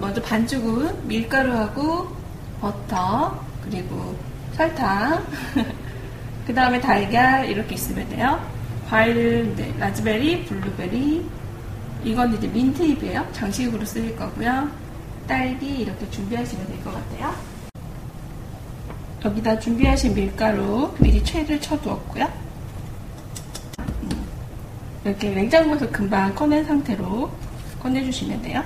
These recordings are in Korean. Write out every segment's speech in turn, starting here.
먼저 반죽은 밀가루하고 버터 그리고 설탕 그 다음에 달걀 이렇게 있으면 돼요. 과일 네, 라즈베리 블루베리. 이건 이제 민트잎이에요. 장식으로 쓰일 거고요. 딸기 이렇게 준비하시면 될 것 같아요. 여기다 준비하신 밀가루 미리 채를 쳐두었고요. 음, 이렇게 냉장고에서 금방 꺼낸 상태로 꺼내주시면 돼요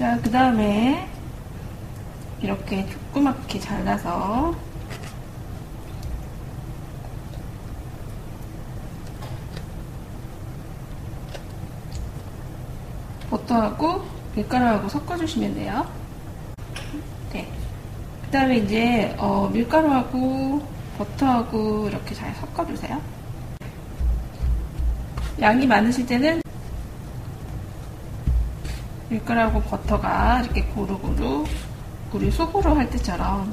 자, 그 다음에 이렇게 조그맣게 잘라서 버터하고 밀가루하고 섞어주시면 돼요. 네. 그 다음에 이제 어, 밀가루하고 버터하고 이렇게 잘 섞어주세요. 양이 많으실 때는 밀가루하고 버터가 이렇게 고루고루 우리 소보로 할 때처럼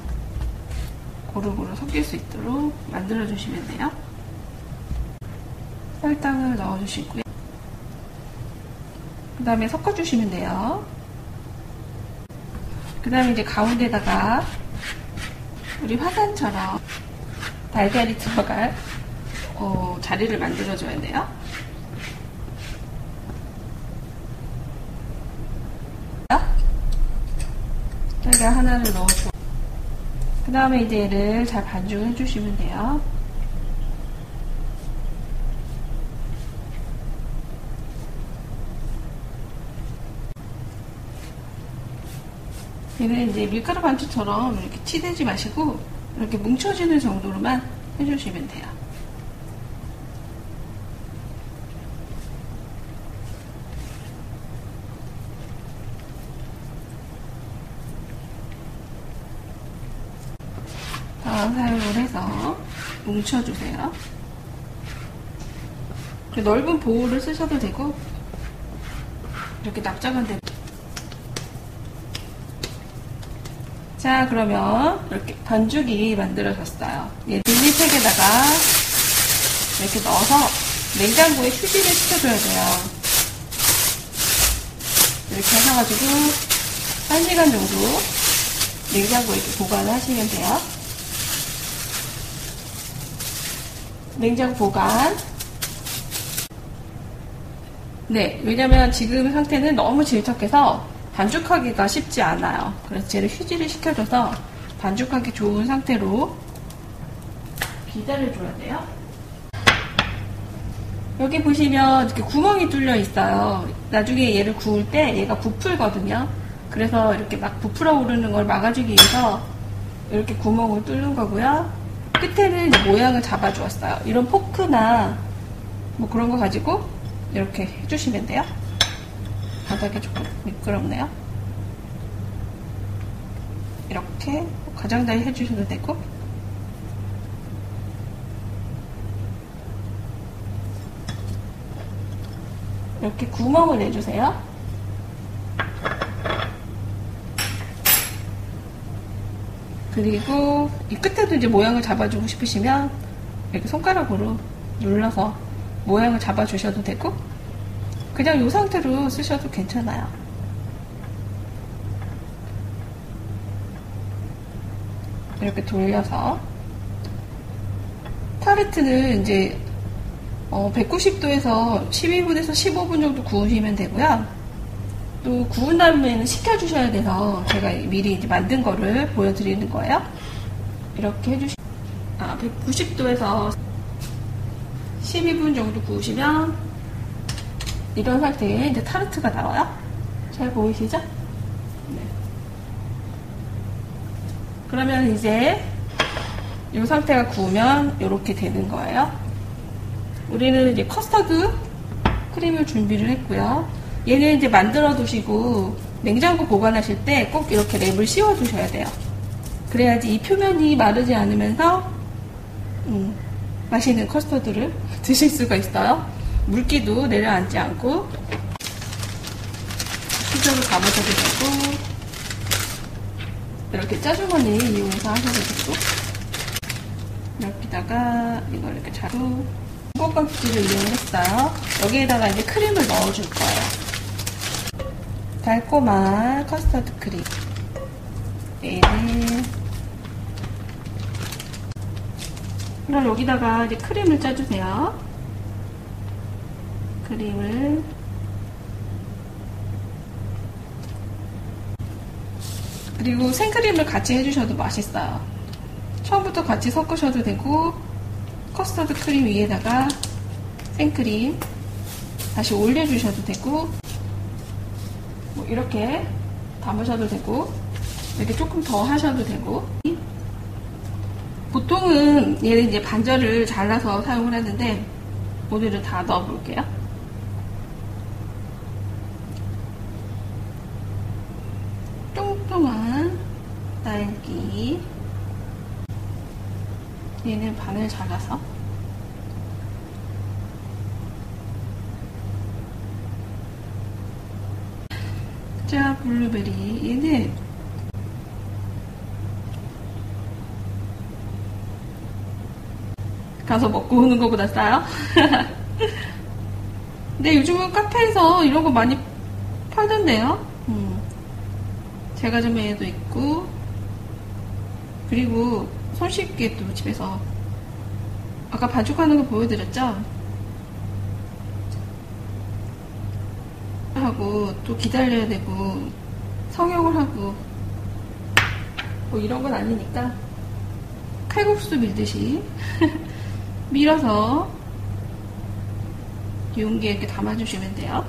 고루고루 섞일 수 있도록 만들어 주시면 돼요. 설탕을 넣어 주시고요. 그 다음에 섞어 주시면 돼요. 그 다음에 이제 가운데다가 우리 화산처럼 달걀이 들어갈 어, 자리를 만들어 줘야 돼요. 달걀 하나를 넣어주고 그 다음에 이제 얘를 잘 반죽해 주시면 돼요. 얘는 이제 밀가루 반죽처럼 이렇게 치대지 마시고 이렇게 뭉쳐지는 정도로만 해주시면 돼요. 다 사용을 해서 뭉쳐주세요. 넓은 보울을 쓰셔도 되고 이렇게 납작한 데 자, 그러면 이렇게 반죽이 만들어졌어요. 얘 비닐팩에다가 이렇게 넣어서 냉장고에 휴지를 시켜줘야 돼요. 이렇게 하셔가지고 1시간 정도 냉장고에 이렇게 보관을 하시면 돼요. 냉장 보관. 네, 왜냐면 지금 상태는 너무 질척해서 반죽하기가 쉽지 않아요. 그래서 쟤를 휴지를 시켜줘서 반죽하기 좋은 상태로 기다려줘야 돼요. 여기 보시면 이렇게 구멍이 뚫려 있어요. 나중에 얘를 구울 때 얘가 부풀거든요. 그래서 이렇게 막 부풀어 오르는 걸 막아주기 위해서 이렇게 구멍을 뚫는 거고요. 끝에는 모양을 잡아주었어요. 이런 포크나 뭐 그런 거 가지고 이렇게 해주시면 돼요. 바닥이 조금 미끄럽네요. 이렇게 가장자리 해주셔도 되고 이렇게 구멍을 내주세요. 그리고 이 끝에도 이제 모양을 잡아주고 싶으시면 이렇게 손가락으로 눌러서 모양을 잡아주셔도 되고 그냥 이 상태로 쓰셔도 괜찮아요. 이렇게 돌려서 타르트는 이제 어 190도에서 12분에서 15분 정도 구우시면 되고요. 또 구운 다음에는 식혀주셔야 돼서 제가 미리 이제 만든 거를 보여드리는 거예요. 이렇게 해주시 아 190도에서 12분 정도 구우시면 이런 상태에 이제 타르트가 나와요. 잘 보이시죠? 네. 그러면 이제 이 상태가 구우면 이렇게 되는 거예요. 우리는 이제 커스터드 크림을 준비를 했고요. 얘는 이제 만들어 두시고 냉장고 보관하실 때 꼭 이렇게 랩을 씌워 주셔야 돼요. 그래야지 이 표면이 마르지 않으면서 음, 맛있는 커스터드를 드실 수가 있어요. 물기도 내려앉지 않고 수저로 담아서도 되고 이렇게 짜주머니 이용해서 하셔도 되고 여기다가 이걸 이렇게 자루 꽃깍지를 이용했어요. 여기에다가 이제 크림을 넣어줄 거예요. 달콤한 커스터드 크림. 얘는 그럼 여기다가 이제 크림을 짜주세요. 크림을 그리고 생크림을 같이 해주셔도 맛있어요. 처음부터 같이 섞으셔도 되고 커스터드 크림 위에다가 생크림 다시 올려주셔도 되고 뭐 이렇게 담으셔도 되고 이렇게 조금 더 하셔도 되고. 보통은 얘는 이제 반절을 잘라서 사용을 하는데 오늘은 다 넣어볼게요. 뚱뚱한 딸기. 얘는 반을 잘라서 자 블루베리 얘는 가서 먹고 오는 것보다 싸요? 근데 요즘은 카페에서 이런 거 많이 팔던데요? 음. 제과점에도 있고 그리고 손쉽게 또 집에서 아까 반죽하는 거 보여드렸죠? 하고 또 기다려야 되고 성형을 하고 뭐 이런 건 아니니까 칼국수 밀듯이 밀어서 용기에 이렇게 담아주시면 돼요.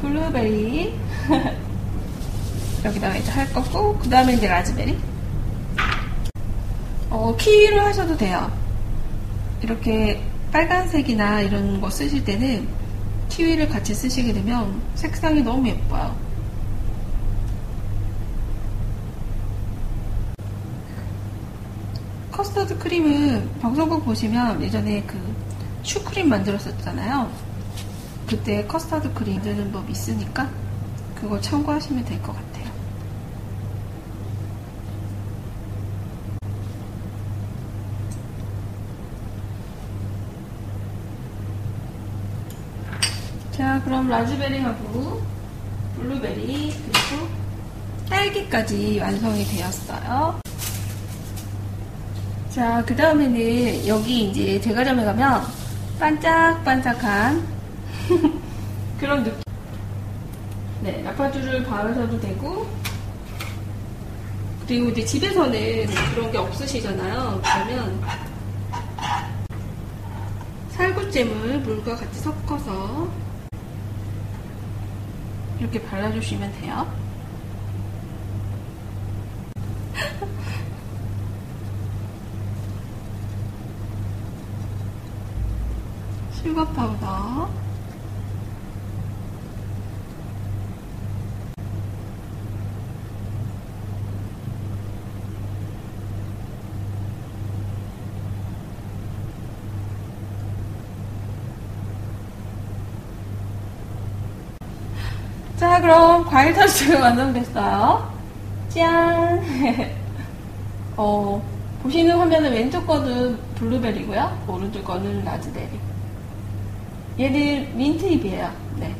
블루베리 여기다가 이제 할 거고 그 다음에 이제 라즈베리 어, 키위로 하셔도 돼요. 이렇게 빨간색이나 이런 거 쓰실 때는 키위를 같이 쓰시게 되면 색상이 너무 예뻐요. 커스터드 크림은 방송국 보시면 예전에 그 슈크림 만들었었잖아요. 그때 커스터드 크림 만드는 법 있으니까 그거 참고하시면 될 것 같아요. 자, 그럼 라즈베리하고 블루베리 그리고 딸기까지 완성이 되었어요. 자, 그 다음에는 여기 이제 제과점에 가면 반짝반짝한 그런 느낌. 네, 라파주를 바르셔도 되고, 그리고 이제 집에서는 그런 게 없으시잖아요. 그러면 살구잼을 물과 같이 섞어서 이렇게 발라주시면 돼요. 실버 파우더 자 그럼 과일 타르트가 완성됐어요. 짠. 어, 보시는 화면은 왼쪽 거는 블루베리고요. 오른쪽 거는 라즈베리. 얘는 민트잎이에요. 네.